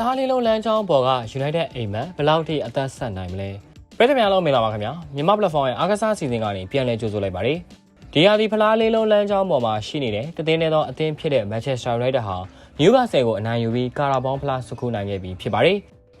လားလေးလုံးလမ်းကြောင်းပေါ်က United အိမ်မက်ဘယ်လောက်ထိအသက်ဆက်နိုင်မလဲပြည်သူများလုံးမင်္ဂလာပါခင်ဗျာမြန်မာ platform ရဲ့အားကစားအစီအစဉ်ကနေပြန်လည်ကြိုဆိုလိုက်ပါတယ်ဒီဟာဒီဖလားလေးလုံးလမ်းကြောင်းပေါ်မှာရှိနေတဲ့တသိန်းနဲ့သောအသင်းဖြစ်တဲ့ Manchester United ဟာ Newcastle ကိုအနိုင်ယူပြီးကာရာဘောင်းဖလားစုခုနိုင်ခဲ့ပြီးဖြစ်ပါတယ်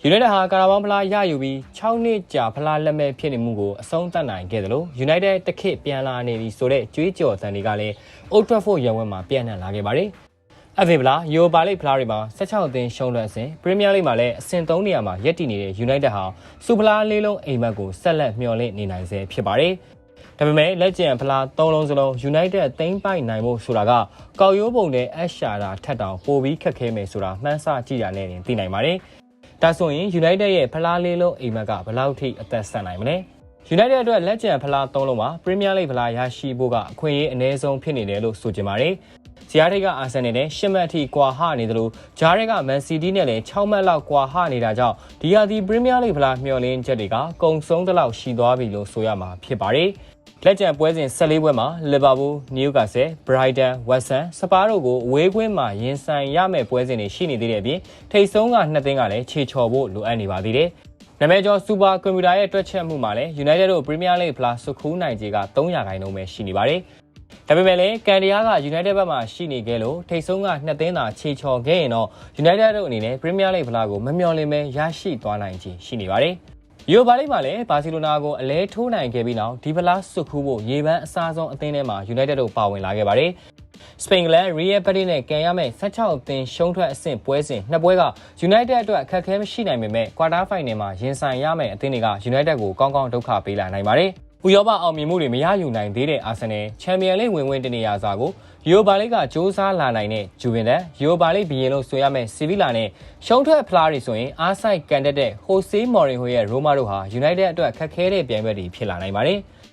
United ဟာကာရာဘောင်းဖလားရယူပြီး6နှစ်ကြာဖလားလက်မဲ့ဖြစ်နေမှုကိုအဆုံးသတ်နိုင်ခဲ့တယ်လို့ United တခစ်ပြန်လာနေပြီဆိုတဲ့ကြွေးကြော်သံတွေကလည်း Old Trafford ရန်ဝက်မှာပြန့်နှံ့လာခဲ့ပါတယ်။ FA ဖလားယူရိုပါလိဖလားတွေမှာ16အသင်းရှုံးလွှတ်စဉ်ပရီးမီးယားလိမှာလည်းအဆင့်3နေရာမှာရပ်တည်နေတဲ့ United ဟာစူဖလားလေးလုံးအိမ်မက်ကိုဆက်လက်မျှော်လင့်နေနိုင်ဆဲဖြစ်ပါတယ်။ဒါပေမဲ့လက်ကျန်ဖလား၃လုံးစလုံး United သိမ်းပိုက်နိုင်ဖို့ဆိုတာကကောက်ရိုးပုံနဲ့အရှာတာထက်တောင်ပိုပြီးခက်ခဲမယ်ဆိုတာမှန်းဆကြည့်ရတဲ့ရင်သိနိုင်ပါတယ်။ဒါဆိုရင် United ရဲ့ဖလားလေးလုံးအိမ်မက်ကဘယ်လောက်ထိအသက်ဆက်နိုင်မလဲ။ United အတွက်လက်ကျန်ဖလား၃လုံးမှာ Premier League ဖလားရရှိဖို့ကအခွင့်အရေးအနည်းဆုံးဖြစ်နေတယ်လို့ဆိုကြပါတယ်။ ဇီယာထိတ်ကအာဆင်နယ်နဲ့၈မှတ်အထိကွာဟနေတယ်လို့ဂျားတွေကမန်စီးတီးနဲ့လည်း6မှတ်လောက်ကွာဟနေတာကြောင့်ဒီဟာဒီ Premier League ဖလားမျှော်လင့်ချက်တွေကကုံဆုံးတဲ့လောက်ရှိသွားပြီလို့ဆိုရမှာဖြစ်ပါတယ်။လက်ကျန်ပွဲစဉ်14ပွဲမှာ Liverpool, Newcastle, Brighton, West Ham, Spurs တို့ကိုအဝေးကွင်းမှာရင်ဆိုင်ရမယ့်ပွဲစဉ်တွေရှိနေသေးတဲ့အပြင်ထိတ်ဆုံးကနှစ်သင်းကလည်းခြေချော်ဖို့လိုအပ်နေပါသေးတယ်။နာမည်ကျော်စူပါကွန်ပျူတာရဲ့တွက်ချက်မှုမှာလည်း United တို့ Premier League Plus စုခူးနိုင်ခြေက300ခိုင်နှုန်းပဲရှိနေပါတယ်။ ဒါပေမဲ့လည်းကန်ဒီယာက United ဘက်မှာရှိနေခဲ့လို့ထိတ်ဆုံးကနှစ်သင်းသာခြေချော်ခဲ့ရင်တော့ United တို့အနေနဲ့ Premier League Plus ကိုမမျှော်လင့်ပဲရရှိသွားနိုင်ခြေရှိနေပါတယ်။ယူရိုပါလိမှာလည်းဘာစီလိုနာကိုအလဲထိုးနိုင်ခဲ့ပြီးနောက်ဒီဗလားစုခူးဖို့ရေပန်းအစားဆုံးအသင်းထဲမှာ United တို့ပါဝင်လာခဲ့ပါတယ်။စပိန်ကလန် Real Betis နဲ့ကန်ရမယ့်16အသင်းရှုံးထွက်အဆင့်ပွဲစဉ်နှစ်ပွဲက United အတွက်အခက်အခဲမရှိနိုင်ပေမဲ့ Quarter Final မှာရင်ဆိုင်ရမယ့်အသင်းတွေက United ကိုကောင်းကောင်းဒုက္ခပေးလာနိုင်ပါတယ်။ ဥရောပအောင်မြင်မှုတွေမရယူနိုင်သေးတဲ့ Arsenal Champions League ဝင်ဝင်တနေရာစာကို Europa League ကစ조사လာနိုင်တဲ့ Juventus Europa League ဘီရင်လို့ဆိုရမယ့် Sevilla နဲ့ရှုံးထွက်ဖလားတွေဆိုရင်အားဆိုင်ကန်တက်တဲ့ Jose Mourinho ရဲ့ Roma တို့ဟာ United အတွက်ခက်ခဲတဲ့ပြိုင်ပွဲတွေဖြစ်လာနိုင်ပါတယ်။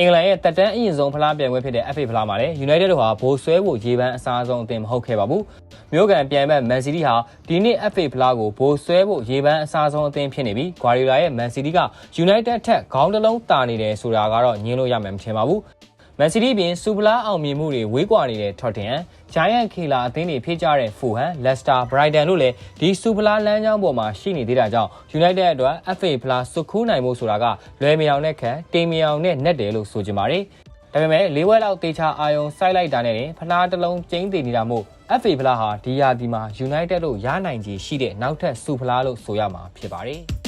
အင်္ဂလန်ရဲ့တက်တန်းအရင်ဆုံးဖလားပြိုင်ပွဲဖြစ်တဲ့ FA ဖလားမှာလည်း United တို့ဟာဘိုးဆွဲဖို့ရေပန်းအစားဆုံးအသင်းမဟုတ်ခဲ့ပါဘူး။မြို့ကန်ပြိုင်ဘက် Man City ဟာဒီနှစ် FA ဖလားကိုဘိုးဆွဲဖို့ရေပန်းအစားဆုံးအသင်းဖြစ်နေပြီး Guardiola ရဲ့ Man City က United ထက်ခေါင်းတစ်လုံးတာနေတယ်ဆိုတာကတော့ညင်းလို့ရမှာမထင်ပါဘူး။ Man City ပြင်စူပလာအောင်မြင်မှုတွေဝေးကွာနေတဲ့ Tottenham, Giant ခေလာအသင်းတွေဖိကြတဲ့ Fulham, Leicester, Brighton တို့လည်းဒီစူပလာလမ်းကြောင်းပေါ်မှာရှိနေသေးတာကြောင့် United အတွက် FA Plus စုခူးနိုင်မှုဆိုတာကလွယ်မြောင်နဲ့ခံတိမ်မြောင်နဲ့နဲ့တယ်လို့ဆိုကြပါတယ်။ဒါပေမဲ့လေးဝဲလောက်တေချာအာယုံစိုက်လိုက်တာနဲ့ဖလားတစ်လုံးကျင်းတည်နေတာမို့ FA ဖလားဟာဒီယာဒီမှာ United တို့ရနိုင်ခြေရှိတဲ့နောက်ထပ်စူဖလားလို့ဆိုရမှာဖြစ်ပါတယ်။